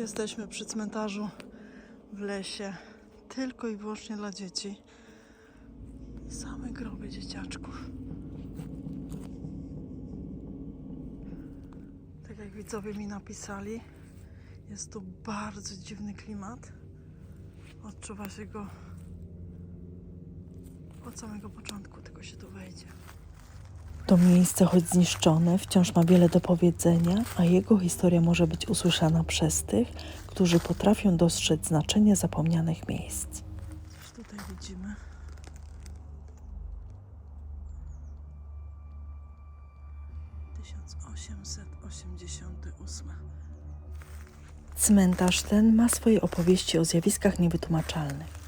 Jesteśmy przy cmentarzu w lesie. Tylko i wyłącznie dla dzieci. Same groby dzieciaczków. Tak jak widzowie mi napisali, jest tu bardzo dziwny klimat. Odczuwa się go od samego początku, tylko się tu. To miejsce, choć zniszczone, wciąż ma wiele do powiedzenia, a jego historia może być usłyszana przez tych, którzy potrafią dostrzec znaczenie zapomnianych miejsc. Coś tutaj widzimy. Cmentarz ten ma swoje opowieści o zjawiskach niewytłumaczalnych.